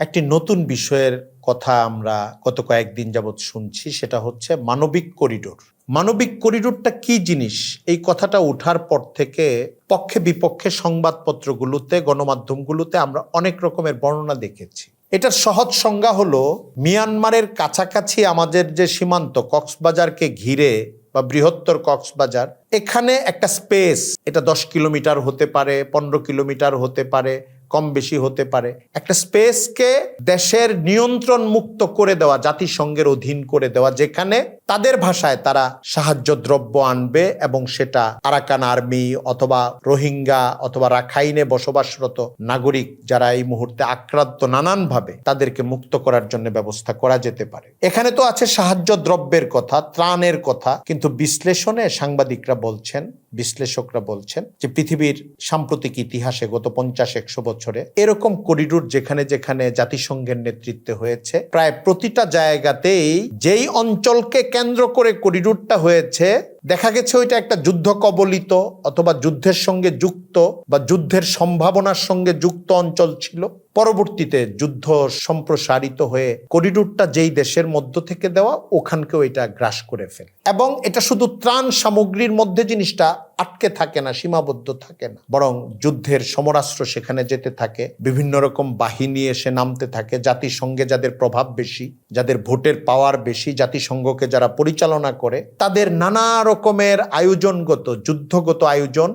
একটি নতুন বিষয়ের কথা আমরা গত কয়েকদিন যাবৎ শুনছি, সেটা হচ্ছে মানবিক করিডোর। মানবিক করিডোরটা কি জিনিস? এই কথাটা ওঠার পর থেকে পক্ষে বিপক্ষে সংবাদপত্রগুলোতে, গণমাধ্যমগুলোতে আমরা অনেক রকমের বর্ণনা দেখেছি। এটার সহজ সংজ্ঞা হলো, মিয়ানমারের কাছাকাছি আমাদের যে সীমান্ত, কক্সবাজারকে ঘিরে বা বৃহত্তর কক্সবাজার, এখানে একটা স্পেস, এটা দশ কিলোমিটার হতে পারে, পনেরো কিলোমিটার হতে পারে কম বেশি হতে পারে। একটা স্পেসকে দেশের নিয়ন্ত্রণ মুক্ত করে দেওয়া, জাতিসংঘের অধীন করে দেওয়া, যেখানে তাদের ভাষায় তারা সাহায্য দ্রব্য আনবে এবং সেটা আরাকান আর্মি অথবা রোহিঙ্গা অথবা রাখাইনে বসবাসরত নাগরিক যারা এই মুহূর্তে আক্রান্ত নানানভাবে তাদেরকে মুক্ত করার জন্য ব্যবস্থা করা যেতে পারে। এখানে তো আছে সাহায্য দ্রব্যের কথা, ত্রাণের কথা, কিন্তু বিশ্লেষণে সাংবাদিকরা বলছেন, বিশ্লেষকরা বলছেন যে পৃথিবীর সাম্প্রতিক ইতিহাসে গত পঞ্চাশ একশো বছরে এরকম করিডোর যেখানে যেখানে জাতিসংঘের নেতৃত্বে হয়েছে, প্রায় প্রতিটা জায়গাতেই যেই অঞ্চলকে কেন্দ্র করে করিডোরটা হয়েছে, দেখা গেছে ওইটা একটা যুদ্ধ কবলিত অথবা যুদ্ধের সঙ্গে যুক্ত বা যুদ্ধের সম্ভাবনার সঙ্গে যুক্ত অঞ্চল ছিল। পরবর্তীতে যুদ্ধ সম্প্রসারিত হয়ে করিডোরটা যেই দেশের মধ্য থেকে দেওয়া, ওখানকেও এটা গ্রাস করে ফেলে। এবং এটা শুধু ত্রাণ সামগ্রীর মধ্যে জিনিসটা আটকে থাকে না, সীমাবদ্ধ থাকে না। বরং যুদ্ধের সমরাস্ত্র সেখানে যেতে থাকে, বিভিন্ন রকম বাহিনী এসে নামতে থাকে, জাতিসংঘে যাদের প্রভাব বেশি, যাদের ভোটের পাওয়ার বেশি, জাতিসংঘকে যারা পরিচালনা করে, তাদের নানা রকমের আয়োজনগত, যুদ্ধগত আয়োজন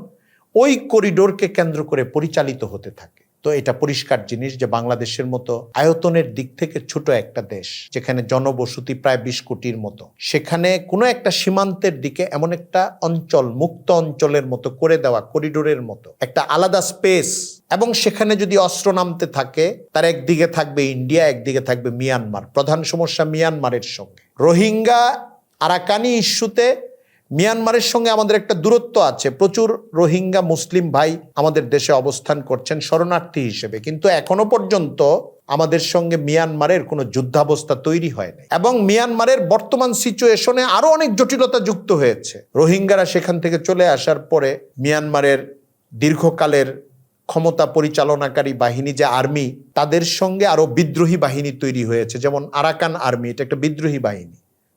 ওই করিডোরকে কেন্দ্র করে পরিচালিত হতে থাকে। তো এটা পরিষ্কার জিনিস যে বাংলাদেশের মতো আয়তনের দিক থেকে ছোট একটা দেশ, যেখানে জনবসতি প্রায় বিশ কোটির মতো। সেখানে কোনো একটা সীমান্তের দিকে এমন একটা অঞ্চল, মুক্ত অঞ্চলের মতো করে দেওয়া, করিডোরের মতো। একটা আলাদা স্পেস। এবং সেখানে যদি অস্ত্র নামতে থাকে, তার একদিকে থাকবে ইন্ডিয়া, একদিকে থাকবে মিয়ানমার। প্রধান সমস্যা মিয়ানমারের সঙ্গে। রোহিঙ্গা আরাকানি ইস্যুতে মিয়ানমারের সঙ্গে আমাদের একটা দূরত্ব আছে। প্রচুর রোহিঙ্গা মুসলিম ভাই আমাদের দেশে অবস্থান করছেন শরণার্থী হিসেবে। কিন্তু এখনও পর্যন্ত আমাদের সঙ্গে মিয়ানমারের কোনো যুদ্ধাবস্থা তৈরি হয় নাই। এবং মিয়ানমারের বর্তমান সিচুয়েশনে আরও অনেক জটিলতা যুক্ত হয়েছে। রোহিঙ্গারা সেখান থেকে চলে আসার পরে মিয়ানমারের দীর্ঘকালের ক্ষমতা পরিচালনাকারী বাহিনী যে আর্মি, তাদের সঙ্গে আরও বিদ্রোহী বাহিনী তৈরি হয়েছে। যেমন আরাকান আর্মি, এটা একটা বিদ্রোহী বাহিনী।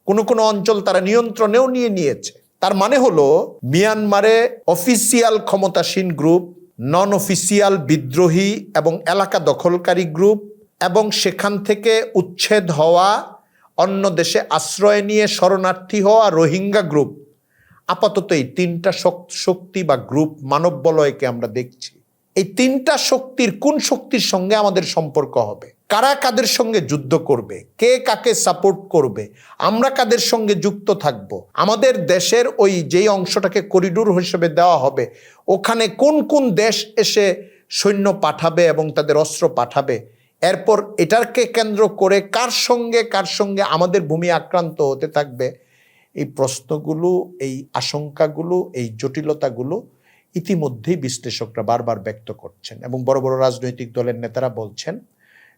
কোনো কোনো অঞ্চল তারা নিয়ন্ত্রণেও নিয়ে নিয়েছে। তার মানে হলো মিয়ানমারে অফিসিয়াল ক্ষমতাসীন গ্রুপ নন অফিসিয়াল বিদ্রোহী এবং এলাকা দখলকারী গ্রুপ এবং সেখান থেকে উচ্ছেদ হওয়া অন্য দেশে আশ্রয় নিয়ে শরণার্থী হওয়া রোহিঙ্গা গ্রুপ। আপাতত এই তিনটা শক- শক্তি বা গ্রুপ মানব বলয়কে আমরা দেখছি। এই তিনটা শক্তির কোন শক্তির সঙ্গে আমাদের সম্পর্ক হবে? কারা কাদের সঙ্গে যুদ্ধ করবে? কে কাকে সাপোর্ট করবে? আমরা কাদের সঙ্গে যুক্ত থাকব? আমাদের দেশের ওই যেই অংশটাকে করিডোর হিসেবে দেওয়া হবে, ওখানে কোন কোন দেশ এসে সৈন্য পাঠাবে এবং তাদের অস্ত্র পাঠাবে? এরপর এটাকে কেন্দ্র করে কার সঙ্গে কার সঙ্গে আমাদের ভূমি আক্রান্ত হতে থাকবে? এই প্রশ্নগুলো, এই আশঙ্কাগুলো, এই জটিলতাগুলো ইতিমধ্যেই বিশ্লেষকরা বারবার ব্যক্ত করছেন এবং বড় বড় রাজনৈতিক দলের নেতারা বলছেন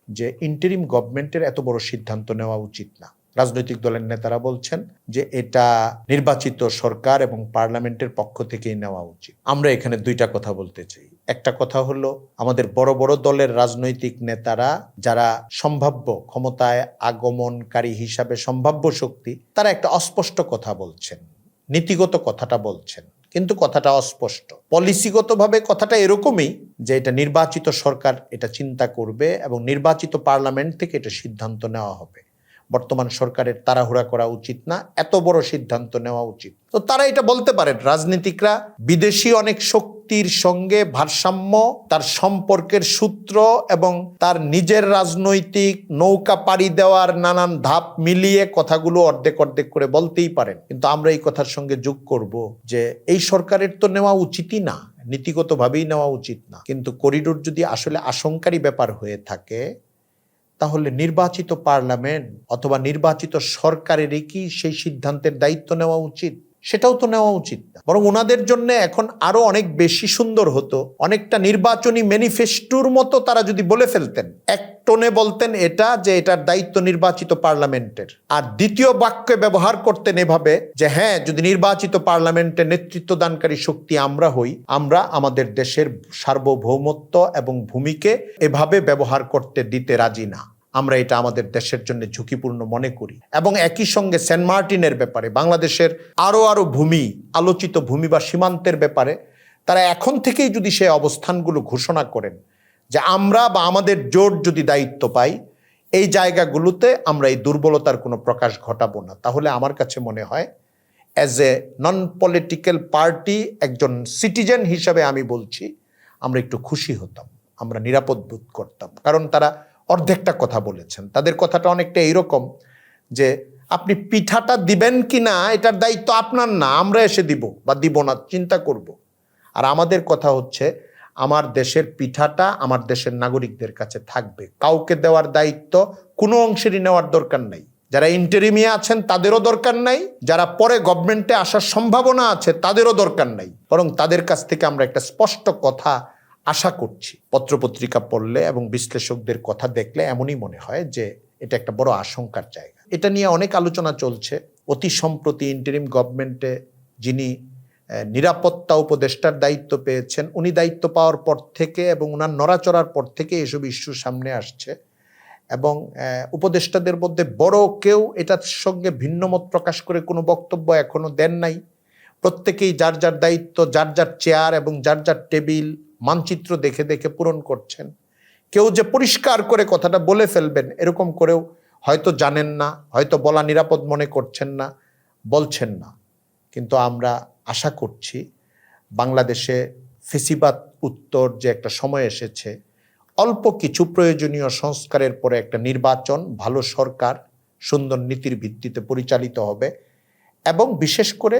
যে ইন্টারিম গভর্নমেন্টের এত বড় সিদ্ধান্ত নেওয়া উচিত না। রাজনৈতিক দলের নেতারা বলছেন যে এটা নির্বাচিত সরকার এবং পার্লামেন্টের পক্ষ থেকেই নেওয়া উচিত। আমরা এখানে দুইটা কথা বলতে চাই। একটা কথা হলো, আমাদের বড় বড় দলের রাজনৈতিক নেতারা যারা সম্ভাব্য ক্ষমতায় আগমনকারী হিসাবে সম্ভাব্য শক্তি, তারা একটা অস্পষ্ট কথা বলছেন, নীতিগত কথাটা বলছেন। কিন্তু কথাটা অস্পষ্ট। পলিসিগতভাবে কথাটা এরকমই যে এটা নির্বাচিত সরকার এটা চিন্তা করবে এবং নির্বাচিত পার্লামেন্ট থেকে এটা সিদ্ধান্ত নেওয়া হবে। বর্তমান সরকারের তাড়াহুড়া করা উচিত না, এত বড় সিদ্ধান্ত নেওয়া উচিত। তো তারা এটা বলতে পারেন, রাজনীতিকরা বিদেশি অনেক শক্তির সঙ্গে ভারসাম্য, তার সম্পর্কের সূত্র এবং তার নিজের রাজনৈতিক নৌকা পাড়ি দেওয়ার নানান ধাপ মিলিয়ে কথাগুলো অর্ধেক অর্ধেক করে বলতেই পারেন। কিন্তু আমরা এই কথার সঙ্গে যোগ করব যে এই সরকারের তো নেওয়া উচিতই না, নীতিগতভাবেই নেওয়া উচিত না। কিন্তু করিডোর যদি আসলে আশঙ্কারী ব্যাপার হয়ে থাকে তাহলে নির্বাচিত পার্লামেন্ট অথবা নির্বাচিত সরকারেরই কি সেই সিদ্ধান্তের দায়িত্ব নেওয়া উচিত? সেটাও তো নেওয়া উচিত না। বরং ওনাদের জন্য এখন আরও অনেক বেশি সুন্দর হতো। অনেকটা নির্বাচনী ম্যানিফেস্টোর মতো তারা যদি বলে ফেলতেন, এক টোনে বলতেন এটা যে এটার দায়িত্ব নির্বাচিত পার্লামেন্টের। আর দ্বিতীয় বাক্যে ব্যবহার করতেন এভাবে যে হ্যাঁ যদি নির্বাচিত পার্লামেন্টে নেতৃত্ব দানকারী শক্তি আমরা হই, আমরা আমাদের দেশের সার্বভৌমত্ব এবং ভূমিকে এভাবে ব্যবহার করতে দিতে রাজি না। আমরা এটা আমাদের দেশের জন্য ঝুঁকিপূর্ণ মনে করি। এবং একই সঙ্গে সেন্ট মার্টিনের ব্যাপারে, বাংলাদেশের আরও আরও ভূমি, আলোচিত ভূমি বা সীমান্তের ব্যাপারে, তারা এখন থেকেই যদি সে অবস্থানগুলো ঘোষণা করেন যে আমরা বা আমাদের জোট যদি দায়িত্ব পাই এই জায়গাগুলোতে আমরা এই দুর্বলতার কোনো প্রকাশ ঘটাবো না। তাহলে আমার কাছে মনে হয় as a non political party একজন সিটিজেন হিসাবে আমি বলছি, আমরা একটু খুশি হতাম, আমরা নিরাপদ বোধ করতাম। কারণ তারা অর্ধেকটা কথা বলেছেন। তাদের কথাটা অনেকটা এইরকম যে, আপনি পিঠাটা দিবেন কি না, এটার দায়িত্ব আপনার না, আমরা এসে দিব বা দিব না, চিন্তা করব। আর আমাদের কথা হচ্ছে, আমার দেশের পিঠাটা আমার দেশের নাগরিকদের কাছে থাকবে। কাউকে দেওয়ার দায়িত্ব কোনো অংশেরই নেওয়ার দরকার নাই। যারা ইন্টারিমিয়া আছেন, তাদেরও দরকার নাই। যারা পরে গভর্নমেন্টে আসার সম্ভাবনা আছে, তাদেরও দরকার নাই। বরং তাদের কাছ থেকে আমরা একটা স্পষ্ট কথা আশা করছি, পত্রপত্রিকা পড়লে এবং বিশ্লেষকদের কথা দেখলে এমনই মনে হয় যে এটা একটা বড় আশঙ্কার জায়গা। এটা নিয়ে অনেক আলোচনা চলছে। অতি সম্প্রতি ইন্টারিম গভর্নমেন্টে যিনি নিরাপত্তা উপদেষ্টার দায়িত্ব পেয়েছেন, উনি দায়িত্ব পাওয়ার পর থেকে এবং ওনার নড়াচড়ার পর থেকে এসব ইস্যু সামনে আসছে এবং উপদেষ্টাদের মধ্যে বড় কেউ এটার সঙ্গে ভিন্নমত প্রকাশ করে কোনো বক্তব্য এখনও দেন নাই। প্রত্যেকেই যার যার দায়িত্ব, যার যার চেয়ার এবং যার যার টেবিল মানচিত্র দেখে দেখে পূরণ করছেন। কেউ যে পরিষ্কার করে কথাটা বলে ফেলবেন, এরকম করেও হয়তো জানেন না, হয়তো বলা নিরাপদ মনে করছেন না, বলছেন না। কিন্তু আমরা আশা করছি বাংলাদেশে ফেসিবাদ উত্তর যে একটা সময় এসেছে, অল্প কিছু প্রয়োজনীয় সংস্কারের পরে একটা নির্বাচন, ভালো সরকার, সুন্দর নীতির ভিত্তিতে পরিচালিত হবে এবং বিশেষ করে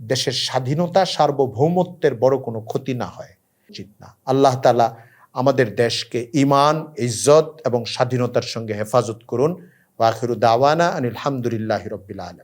দেশের স্বাধীনতা, সার্বভৌমত্বের বড় কোনো ক্ষতি না হয়। উচিত না। আল্লাহ তালা আমাদের দেশকে ইমান ইজ্জত এবং স্বাধীনতার সঙ্গে হেফাজত করুন। ওয়াখিরু দাওয়ানা আনিল রব্বিল আলম